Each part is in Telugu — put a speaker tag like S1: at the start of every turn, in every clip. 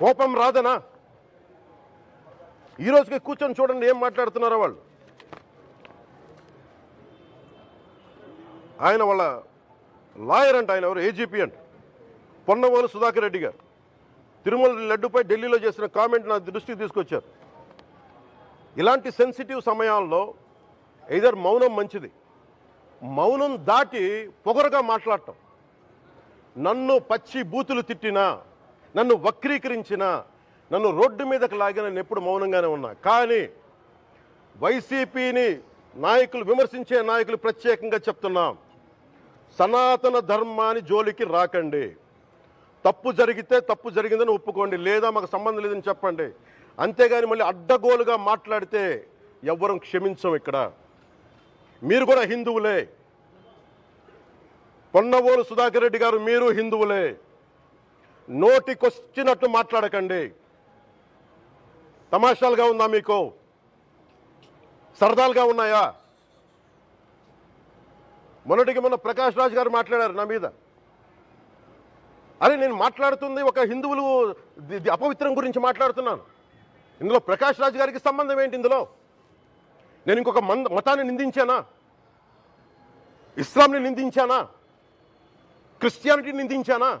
S1: కోపం రాదనా? ఈ రోజుకి కూర్చొని చూడండి ఏం మాట్లాడుతున్నారో వాళ్ళు. ఆయన వాళ్ళ లాయర్ అంట ఆయన ఎవరు? ఏజీపీ అంట. పొన్నవోలు సుధాకర్ రెడ్డి గారు. తిరుమల లడ్డుపై ఢిల్లీలో చేసిన కామెంట్ నా దృష్టికి తీసుకొచ్చారు. ఇలాంటి సెన్సిటివ్ సమయాల్లో ఇదర్ మౌనం మంచిది. మౌనం దాటి పొగరగా మాట్లాడటం. నన్ను పచ్చి బూతులు తిట్టినా నన్ను వక్రీకరించిన నన్ను రోడ్డు మీదకి లాగిన నేను ఎప్పుడు మౌనంగానే ఉన్నా. కానీ వైసీపీని నాయకులు విమర్శించే నాయకులు ప్రత్యేకంగా చెప్తున్నాం. సనాతన ధర్మాన్ని జోలికి రాకండి. తప్పు జరిగితే తప్పు జరిగిందని ఒప్పుకోండి. లేదా మాకు సంబంధం లేదని చెప్పండి. అంతేగాని మళ్ళీ అడ్డగోలుగా మాట్లాడితే ఎవ్వరం క్షమించం ఇక్కడ. మీరు కూడా హిందువులే. పొన్నవోలు సుధాకర్ రెడ్డి గారు మీరు హిందువులే. నోటికొచ్చినట్టు మాట్లాడకండి. తమాషాలుగా ఉందా మీకు? సరదాలుగా ఉన్నాయా? మొన్నటికి మొన్న ప్రకాష్ రాజ్ గారు మాట్లాడారు నా మీద. అరే నేను మాట్లాడుతుంది ఒక హిందువులు అపవిత్రం గురించి మాట్లాడుతున్నాను. ఇందులో ప్రకాష్ రాజ్ గారికి సంబంధం ఏంటి ఇందులో? నేను ఇంకొక మంద మతాన్ని నిందించానా? ఇస్లాంని నిందించానా? క్రిస్టియానిటీని నిందించానా?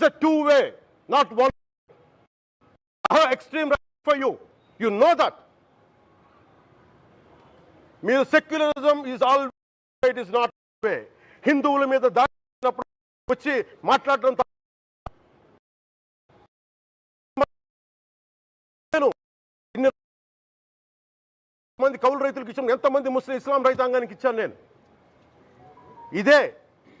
S1: it's two way not one I have extreme right for you? You know that. మీరు secularism is all it is not way హిందువుల మీద దాచినప్పుడు వచ్చి మాట్లాడడం తప్ప. నేను మంది కౌలు రైతులకు ఇచ్చాను ఎంతమంది ముస్లిం ఇస్లాం రైతాంగానికి ఇచ్చాను నేను ఇదే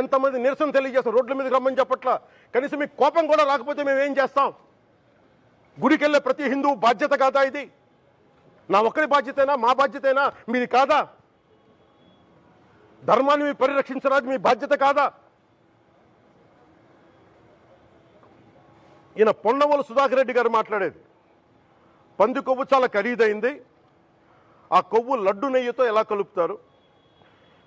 S1: ఎంతమంది నిరసన తెలియజేస్తారు రోడ్ల మీదకి రమ్మని చెప్పట్ల? కనీసం మీకు కోపం కూడా రాకపోతే మేము ఏం చేస్తాం? గుడికెళ్ళే ప్రతి హిందువు బాధ్యత కాదా ఇది? నా ఒక్కరి బాధ్యతైనా? మా బాధ్యతైనా? మీది కాదా? ధర్మాన్ని మీరు పరిరక్షించడానికి మీ బాధ్యత కాదా? ఈయన పొన్నవోలు సుధాకర్ రెడ్డి గారు మాట్లాడేది. పంది కొవ్వు చాలా ఖరీదైంది. ఆ కొవ్వు లడ్డు నెయ్యితో ఎలా కలుపుతారు?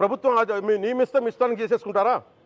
S1: ప్రభుత్వం మీ నియమిస్తే మీ ఇష్టానికి చేసేసుకుంటారా?